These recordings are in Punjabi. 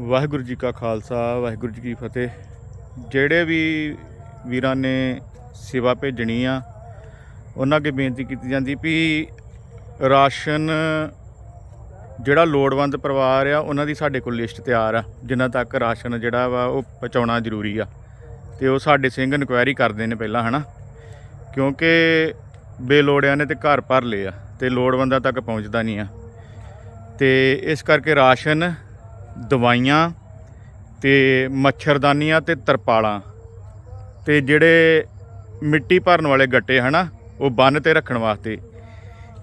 ਵਾਹਿਗੁਰੂ ਜੀ ਕਾ ਖਾਲਸਾ, ਵਾਹਿਗੁਰੂ ਜੀ ਕੀ ਫਤਿਹ। ਜਿਹੜੇ ਵੀ ਵੀਰਾਂ ਨੇ ਸੇਵਾ ਭੇਜਣੀ ਆ, ਉਹਨਾਂ ਅੱਗੇ ਬੇਨਤੀ ਕੀਤੀ ਜਾਂਦੀ ਵੀ ਰਾਸ਼ਨ ਜਿਹੜਾ ਲੋੜਵੰਦ ਪਰਿਵਾਰ ਆ, ਉਹਨਾਂ ਦੀ ਸਾਡੇ ਕੋਲ ਲਿਸਟ ਤਿਆਰ ਆ। ਜਿਨ੍ਹਾਂ ਤੱਕ ਰਾਸ਼ਨ ਜਿਹੜਾ ਵਾ, ਉਹ ਪਹੁੰਚਾਉਣਾ ਜ਼ਰੂਰੀ ਆ। ਤੇ ਉਹ ਸਾਡੇ ਸਿੰਘ ਇਨਕੁਆਇਰੀ ਕਰਦੇ ਨੇ ਪਹਿਲਾਂ, ਹਨਾ? ਕਿਉਂਕਿ ਬੇਲੋੜਿਆਂ ਨੇ ਤੇ ਘਰ ਭਰ ਲਏ ਆ, ਤੇ ਲੋੜਵੰਦਾਂ ਤੱਕ ਪਹੁੰਚਦਾ ਨਹੀਂ ਆ। ਤੇ ਇਸ ਕਰਕੇ ਰਾਸ਼ਨ ਦਵਾਈਆਂ ਤੇ ਮੱਛਰਦਾਨੀਆਂ ਤੇ ਤਰਪਾਲਾਂ ਤੇ ਜਿਹੜੇ ਮਿੱਟੀ ਭਰਨ ਵਾਲੇ ਗੱਟੇ ਹਨਾ, ਉਹ ਬੰਨ ਤੇ ਰੱਖਣ ਵਾਸਤੇ।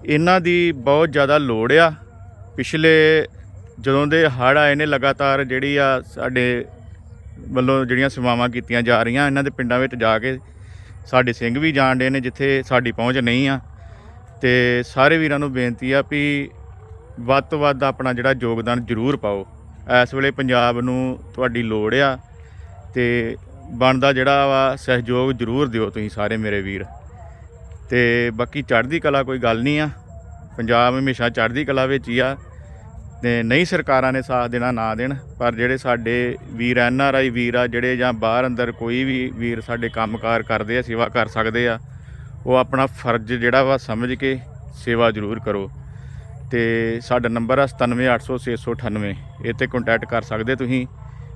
ਇਹਨਾਂ ਦੀ ਬਹੁਤ ਜ਼ਿਆਦਾ ਲੋੜ ਆ। ਪਿਛਲੇ ਜਦੋਂ ਦੇ ਹੜ੍ਹ ਆਏ ਨੇ ਲਗਾਤਾਰ ਜਿਹੜੀ ਆ ਸਾਡੇ ਵੱਲੋਂ ਜਿਹੜੀਆਂ ਸੇਵਾਵਾਂ ਕੀਤੀਆਂ ਜਾ ਰਹੀਆਂ, ਇਹਨਾਂ ਦੇ ਪਿੰਡਾਂ ਵਿੱਚ ਜਾ ਕੇ ਸਾਡੇ ਸਿੰਘ ਵੀ ਜਾਣ ਡੇ ਨੇ ਜਿੱਥੇ ਸਾਡੀ ਪਹੁੰਚ ਨਹੀਂ ਆ। ਤੇ ਸਾਰੇ ਵੀਰਾਂ ਨੂੰ ਬੇਨਤੀ ਆ ਵੀ ਵੱਧ ਤੋਂ ਵੱਧ ਆਪਣਾ ਜਿਹੜਾ ਯੋਗਦਾਨ ਜ਼ਰੂਰ ਪਾਓ। ਇਸ ਵੇਲੇ ਪੰਜਾਬ ਨੂੰ ਤੁਹਾਡੀ ਲੋੜ ਆ ਤੇ ਬਣਦਾ ਜਿਹੜਾ ਵਾ ਸਹਿਯੋਗ ਜ਼ਰੂਰ ਦਿਓ ਤੁਸੀਂ ਸਾਰੇ ਮੇਰੇ ਵੀਰ। ਤੇ ਬਾਕੀ ਚੜ੍ਹਦੀ ਕਲਾ ਕੋਈ ਗੱਲ ਨਹੀਂ ਆ। ਪੰਜਾਬ ਹਮੇਸ਼ਾ ਚੜ੍ਹਦੀ ਕਲਾ ਵਿੱਚ ਹੀ ਆ। ਤੇ ਨਹੀਂ ਸਰਕਾਰਾਂ ਨੇ ਸਾਥ ਦੇਣਾ, ਨਾ ਦੇਣ, ਪਰ ਜਿਹੜੇ ਸਾਡੇ ਵੀਰ, ਐਨ ਆਰ ਆਈ ਵੀਰ ਆ, ਜਿਹੜੇ ਜਾਂ ਬਾਹਰ ਅੰਦਰ ਕੋਈ ਵੀ ਵੀਰ ਸਾਡੇ ਕੰਮਕਾਰ ਕਰਦੇ ਆ, ਸੇਵਾ ਕਰ ਸਕਦੇ ਆ, ਉਹ ਆਪਣਾ ਫਰਜ਼ ਜਿਹੜਾ ਵਾ ਸਮਝ ਕੇ ਸੇਵਾ ਜ਼ਰੂਰ ਕਰੋ। ਤੇ ਸਾਡਾ ਨੰਬਰ ਆ 97800698 ਇਹ ਤੇ ਕੰਟੈਕਟ ਕਰ ਸਕਦੇ ਤੁਸੀਂ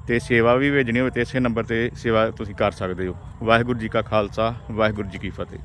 ਤੇ ਸੇਵਾ ਵੀ ਭੇਜਣੀ ਹੋਵੇ ਤੇ ਇਸੇ ਨੰਬਰ ਤੇ ਸੇਵਾ ਤੁਸੀਂ ਕਰ ਸਕਦੇ ਹੋ। ਵਾਹਿਗੁਰੂ ਜੀ ਕਾ ਖਾਲਸਾ, ਵਾਹਿਗੁਰੂ ਜੀ ਕੀ ਫਤਿਹ।